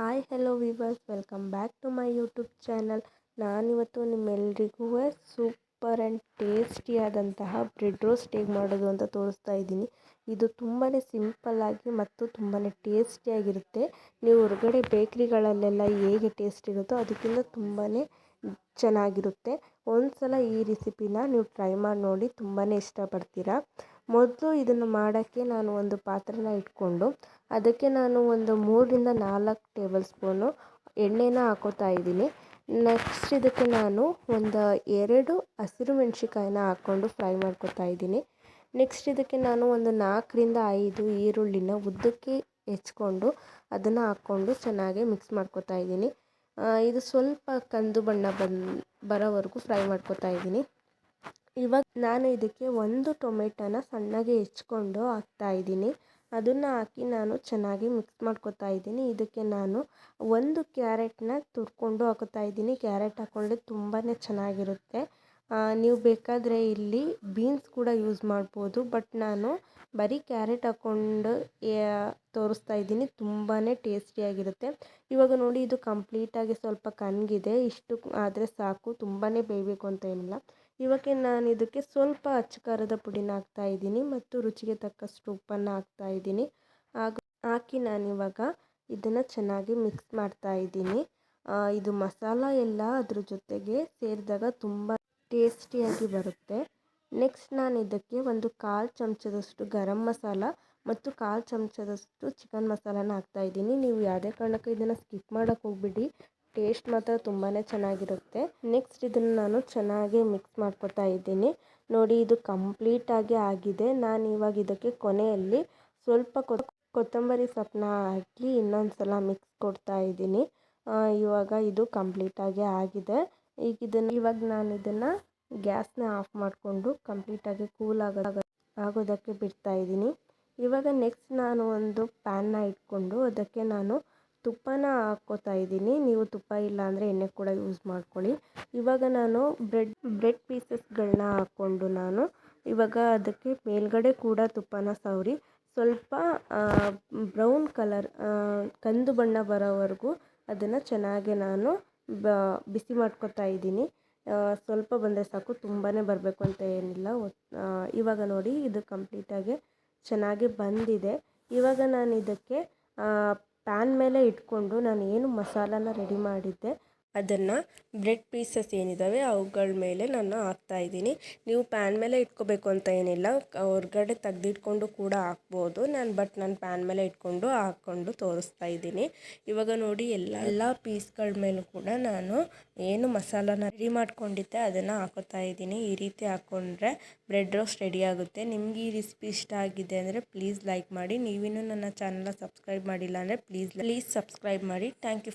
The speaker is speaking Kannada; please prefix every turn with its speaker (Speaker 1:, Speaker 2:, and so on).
Speaker 1: Hi hello viewers welcome back to my YouTube channel ನಾನಿವತ್ತು ನಿಮ್ಮೆಲ್ರಿಗೂ ಸೂಪರ್ ಆ್ಯಂಡ್ ಟೇಸ್ಟಿಯಾದಂತಹ ಬ್ರೆಡ್ ರೋಸ್ಟ್ ಹೇಗೆ ಮಾಡೋದು ಅಂತ ತೋರಿಸ್ತಾ ಇದ್ದೀನಿ. ಇದು ತುಂಬಾ ಸಿಂಪಲ್ಲಾಗಿ ಮತ್ತು ತುಂಬಾ ಟೇಸ್ಟಿಯಾಗಿರುತ್ತೆ ನೀವು ಹೊರಗಡೆ ಬೇಕ್ರಿಗಳಲ್ಲೆಲ್ಲ ಹೇಗೆ ಟೇಸ್ಟ್ ಇರುತ್ತೋ ಅದಕ್ಕಿಂತ ತುಂಬಾ ಚೆನ್ನಾಗಿರುತ್ತೆ. ಒಂದು ಸಲ ಈ ರೆಸಿಪಿನ ನೀವು ಟ್ರೈ ಮಾಡಿ ನೋಡಿ ತುಂಬಾ ಇಷ್ಟಪಡ್ತೀರಾ? ಮೊದಲು ಇದನ್ನು ಮಾಡೋಕ್ಕೆ ನಾನು ಒಂದು ಪಾತ್ರೆನ ಇಟ್ಕೊಂಡು, ಅದಕ್ಕೆ ನಾನು ಒಂದು ಮೂರರಿಂದ ನಾಲ್ಕು ಟೇಬಲ್ ಸ್ಪೂನು ಎಣ್ಣೆನ ಹಾಕೋತಾ ಇದ್ದೀನಿ. ನೆಕ್ಸ್ಟ್ ಇದಕ್ಕೆ ನಾನು ಒಂದು ಎರಡು ಹಸಿರು ಮೆಣಸಿಕಾಯಿನ ಹಾಕ್ಕೊಂಡು ಫ್ರೈ ಮಾಡ್ಕೋತಾ ಇದ್ದೀನಿ. ನೆಕ್ಸ್ಟ್ ಇದಕ್ಕೆ ನಾನು ಒಂದು ನಾಲ್ಕರಿಂದ ಐದು ಈರುಳ್ಳಿನ ಉದ್ದಕ್ಕೆ ಹೆಚ್ಕೊಂಡು ಅದನ್ನು ಹಾಕ್ಕೊಂಡು ಚೆನ್ನಾಗಿ ಮಿಕ್ಸ್ ಮಾಡ್ಕೋತಾ ಇದ್ದೀನಿ. ಇದು ಸ್ವಲ್ಪ ಕಂದು ಬಣ್ಣ ಬಂದು ಬರೋವರೆಗೂ ಫ್ರೈ ಮಾಡ್ಕೋತಾ ಇದ್ದೀನಿ. ಇವಾಗ ನಾನು ಇದಕ್ಕೆ ಒಂದು ಟೊಮೆಟೋನ ಸಣ್ಣಗೆ ಹೆಚ್ಕೊಂಡು ಹಾಕ್ತಾಯಿದ್ದೀನಿ ಅದನ್ನು ಹಾಕಿ ನಾನು ಚೆನ್ನಾಗಿ ಮಿಕ್ಸ್ ಮಾಡ್ಕೊತಾ ಇದ್ದೀನಿ. ಇದಕ್ಕೆ ನಾನು ಒಂದು ಕ್ಯಾರೆಟ್ನ ತುರ್ಕೊಂಡು ಹಾಕೋತಾ ಇದ್ದೀನಿ. ಕ್ಯಾರೆಟ್ ಹಾಕ್ಕೊಂಡ್ರೆ ತುಂಬಾ ಚೆನ್ನಾಗಿರುತ್ತೆ. ನೀವು ಬೇಕಾದರೆ ಇಲ್ಲಿ ಬೀನ್ಸ್ ಕೂಡ ಯೂಸ್ ಮಾಡ್ಬೋದು. ಬಟ್ ನಾನು ಬರೀ ಕ್ಯಾರೆಟ್ ಹಾಕ್ಕೊಂಡು ತೋರಿಸ್ತಾ ಇದ್ದೀನಿ. ತುಂಬಾ ಟೇಸ್ಟಿಯಾಗಿರುತ್ತೆ. ಇವಾಗ ನೋಡಿ, ಇದು ಕಂಪ್ಲೀಟಾಗಿ ಸ್ವಲ್ಪ ಕನ್ಗಿದೆ ಇಷ್ಟು ಆದರೆ ಸಾಕು. ತುಂಬಾ ಬೇಯಬೇಕು ಅಂತ ಏನಿಲ್ಲ. ಇವಾಗ ನಾನು ಇದಕ್ಕೆ ಸ್ವಲ್ಪ ಅಚ್ಚ ಖಾರದ ಪುಡಿನ ಹಾಕ್ತಾ ಇದ್ದೀನಿ ಮತ್ತು ರುಚಿಗೆ ತಕ್ಕಷ್ಟು ಉಪ್ಪನ್ನು ಹಾಕ್ತಾ ಇದ್ದೀನಿ. ಹಾಗೂ ಹಾಕಿ ನಾನಿವಾಗ ಇದನ್ನು ಚೆನ್ನಾಗಿ ಮಿಕ್ಸ್ ಮಾಡ್ತಾ ಇದ್ದೀನಿ. ಇದು ಮಸಾಲ ಎಲ್ಲ ಅದ್ರ ಜೊತೆಗೆ ಸೇರಿದಾಗ ತುಂಬ ಟೇಸ್ಟಿಯಾಗಿ ಬರುತ್ತೆ. ನೆಕ್ಸ್ಟ್ ನಾನು ಇದಕ್ಕೆ ಒಂದು ಕಾಲು ಚಮಚದಷ್ಟು ಗರಂ ಮಸಾಲ ಮತ್ತು ಕಾಲು ಚಮಚದಷ್ಟು ಚಿಕನ್ ಮಸಾಲನ ಹಾಕ್ತಾ ಇದ್ದೀನಿ. ನೀವು ಯಾವುದೇ ಕಾರಣಕ್ಕೂ ಇದನ್ನು ಸ್ಕಿಪ್ ಮಾಡೋಕ್ಕೆ ಹೋಗ್ಬಿಡಿ. ಟೇಸ್ಟ್ ಮಾತ್ರ ತುಂಬಾ ಚೆನ್ನಾಗಿರುತ್ತೆ. ನೆಕ್ಸ್ಟ್ ಇದನ್ನು ನಾನು ಚೆನ್ನಾಗಿ ಮಿಕ್ಸ್ ಮಾಡ್ಕೊತಾ ಇದ್ದೀನಿ. ನೋಡಿ, ಇದು ಕಂಪ್ಲೀಟಾಗಿ ಆಗಿದೆ. ನಾನು ಇವಾಗ ಇದಕ್ಕೆ ಕೊನೆಯಲ್ಲಿ ಸ್ವಲ್ಪ ಕೊತ್ತಂಬರಿ ಸೊಪ್ಪನ್ನ ಹಾಕಿ ಇನ್ನೊಂದು ಸಲ ಮಿಕ್ಸ್ ಕೊಡ್ತಾ ಇದ್ದೀನಿ. ಇವಾಗ ಇದು ಕಂಪ್ಲೀಟಾಗಿ ಆಗಿದೆ. ಈಗ ಇದನ್ನು, ಇವಾಗ ನಾನು ಇದನ್ನು ಗ್ಯಾಸ್ನ ಆಫ್ ಮಾಡಿಕೊಂಡು ಕಂಪ್ಲೀಟಾಗಿ ಕೂಲ್ ಆಗೋ, ಆಗೋದಕ್ಕೆ ಬಿಡ್ತಾ ಇದ್ದೀನಿ. ಇವಾಗ ನೆಕ್ಸ್ಟ್ ನಾನು ಒಂದು ಪ್ಯಾನ್ನ ಇಟ್ಕೊಂಡು ಅದಕ್ಕೆ ನಾನು ತುಪ್ಪನ ಹಾಕ್ಕೋತಾ ಇದ್ದೀನಿ. ನೀವು ತುಪ್ಪ ಇಲ್ಲ ಅಂದರೆ ಎಣ್ಣೆ ಕೂಡ ಯೂಸ್ ಮಾಡ್ಕೊಳ್ಳಿ. ಇವಾಗ ನಾನು ಬ್ರೆಡ್ ಬ್ರೆಡ್ ಪೀಸಸ್ಗಳನ್ನ ಹಾಕ್ಕೊಂಡು ನಾನು ಇವಾಗ ಅದಕ್ಕೆ ಮೇಲ್ಗಡೆ ಕೂಡ ತುಪ್ಪನ ಸವರಿ. ಸ್ವಲ್ಪ ಬ್ರೌನ್ ಕಲರ್ ಕಂದು ಬಣ್ಣ ಬರೋವರೆಗೂ ಅದನ್ನು ಚೆನ್ನಾಗಿ ನಾನು ಬ, ಬಿಸಿ ಮಾಡ್ಕೊತಾ ಇದ್ದೀನಿ. ಸ್ವಲ್ಪ ಬಂದರೆ ಸಾಕು ತುಂಬಾ ಬರಬೇಕು ಅಂತ ಏನಿಲ್ಲ. ಇವಾಗ ನೋಡಿ ಇದು ಕಂಪ್ಲೀಟಾಗಿ ಚೆನ್ನಾಗಿ ಬಂದಿದೆ. ಇವಾಗ ನಾನು ಇದಕ್ಕೆ ಪ್ಯಾನ್ ಮೇಲೆ ಇಟ್ಕೊಂಡು ನಾನು ಏನು ಮಸಾಲನ ರೆಡಿ ಮಾಡಿದ್ದೆ. ಅದನ್ನು ಬ್ರೆಡ್ ಪೀಸಸ್ ಏನಿದ್ದಾವೆ ಅವುಗಳ ಮೇಲೆ ನಾನು ಹಾಕ್ತಾ ಇದ್ದೀನಿ. ನೀವು ಪ್ಯಾನ್ ಮೇಲೆ ಇಟ್ಕೋಬೇಕು ಅಂತ ಏನಿಲ್ಲ. ಹೊರಗಡೆ ತೆಗ್ದಿಟ್ಕೊಂಡು ಕೂಡ ಹಾಕ್ಬೋದು ನಾನು, ಬಟ್ ನಾನು ಪ್ಯಾನ್ ಮೇಲೆ ಇಟ್ಕೊಂಡು ಹಾಕ್ಕೊಂಡು ತೋರಿಸ್ತಾ ಇದ್ದೀನಿ. ಇವಾಗ ನೋಡಿ, ಎಲ್ಲ ಎಲ್ಲ ಪೀಸ್ಗಳ ಮೇಲೂ ಕೂಡ ನಾನು ಏನು ಮಸಾಲಾನ ರೆಡಿ ಮಾಡ್ಕೊಂಡಿದ್ದೆ ಅದನ್ನು ಹಾಕೋತಾ ಇದ್ದೀನಿ. ಈ ರೀತಿ ಹಾಕ್ಕೊಂಡ್ರೆ ಬ್ರೆಡ್ ರೋಸ್ಟ್ ರೆಡಿ ಆಗುತ್ತೆ. ನಿಮ್ಗೆ ಈ ರೆಸಿಪಿ ಇಷ್ಟ ಆಗಿದೆ ಅಂದರೆ ಪ್ಲೀಸ್ ಲೈಕ್ ಮಾಡಿ. ನೀವಿನ್ನೂ ನನ್ನ ಚಾನಲ್ನ ಸಬ್ಸ್ಕ್ರೈಬ್ ಮಾಡಿಲ್ಲ ಅಂದರೆ ಪ್ಲೀಸ್ ಪ್ಲೀಸ್ ಸಬ್ಸ್ಕ್ರೈಬ್ ಮಾಡಿ. Thank you.